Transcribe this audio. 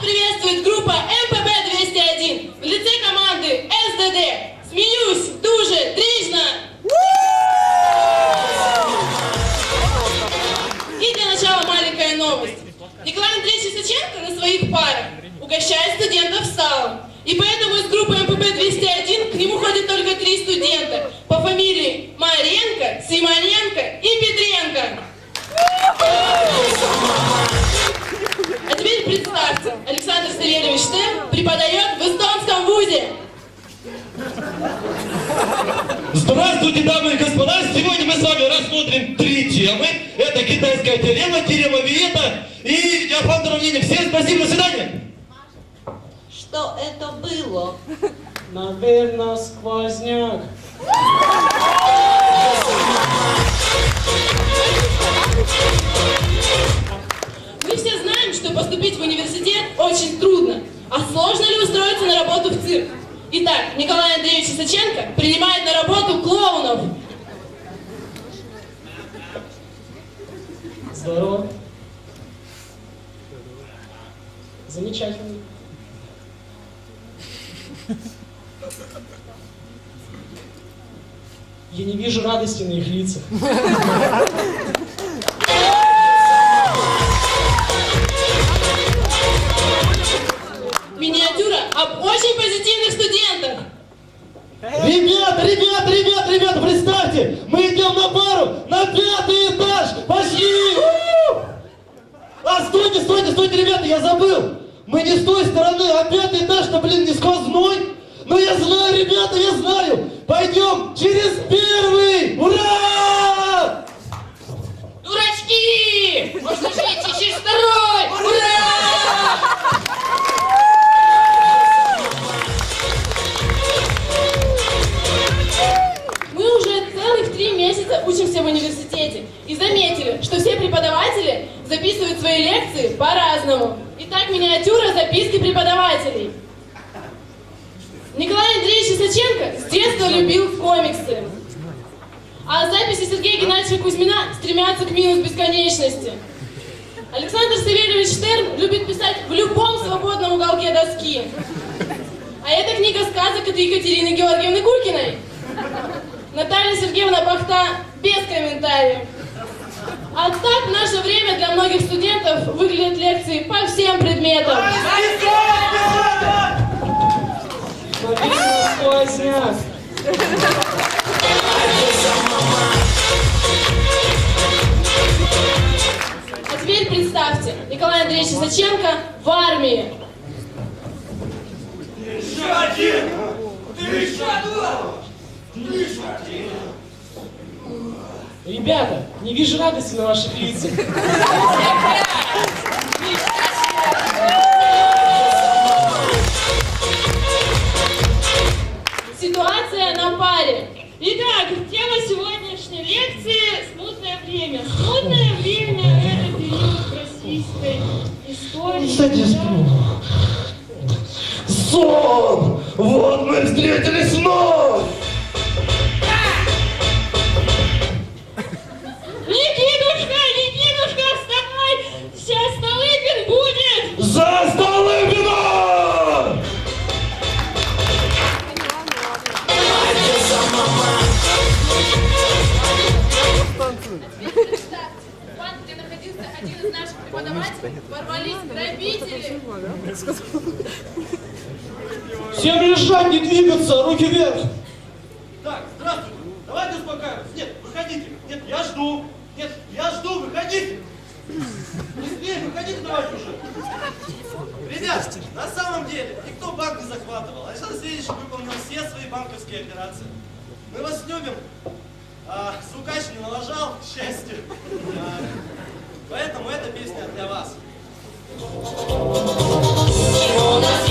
приветствует группа МПБ-201 в лице команды СДД. Смеюсь, дуже, трижно. И для начала маленькая новость. Николай Андреевич Исаченко на своих парах угощает студентов салом. И поэтому из группы МПБ-201 к нему ходят только три студента Александр Савельевич Штерн преподает в эстонском вузе. Здравствуйте, дамы и господа! Сегодня мы с вами рассмотрим три темы. Это китайская теорема, теорема Виета и диафан уравнения. Всем спасибо, до свидания! Что это было? Наверное, сквозняк. Все знаем, что поступить в университет очень трудно. А сложно ли устроиться на работу в цирк? Итак, Николай Андреевич Исаченко принимает на работу клоунов. Здорово. Замечательно. Я не вижу радости на их лицах. об очень позитивных студентах. Ребята, ребята, ребята, ребята, представьте! Мы идем на пару на пятый этаж! Пошли! А, стойте, стойте, стойте, ребята, я забыл! Мы не с той стороны, а пятый этаж-то, блин, не сквозной! Но я знаю, ребята, я знаю! Пойдем через первый! Ура! Учимся в университете и заметили, что все преподаватели записывают свои лекции по-разному. Итак, миниатюра записки преподавателей. Николай Андреевич Исаченко с детства любил комиксы. А записи Сергея Геннадьевича Кузьмина стремятся к минус бесконечности. Александр Савельевич Штерн любит писать в любом свободном уголке доски. А эта книга сказок от Екатерины Георгиевны Кукиной. Наталья Сергеевна Бахта без комментариев. А так в наше время для многих студентов выглядят лекции по всем предметам. А теперь представьте, Николай Андреевич Исаченко в армии. Ребята, не вижу радости на ваших лицах. Ситуация на паре. Итак, тема сегодняшней лекции – смутное время. Смутное время – это период российской истории. Кстати, сплю. Сон! Вот мы встретились вновь! Банк, где. Всем лежать, не двигаться, руки вверх. Так, здравствуйте. Давайте успокаиваться. Нет, выходите. Нет, я жду. Нет, я жду, выходите. Быстрее, выходите давайте уже. Ребят, на самом деле, никто банк не захватывал. Александр Сергеевич выполнил все свои банковские операции. Мы вас любим. А, сукач не налажал, к счастью. А, поэтому эта песня для вас. Чего нас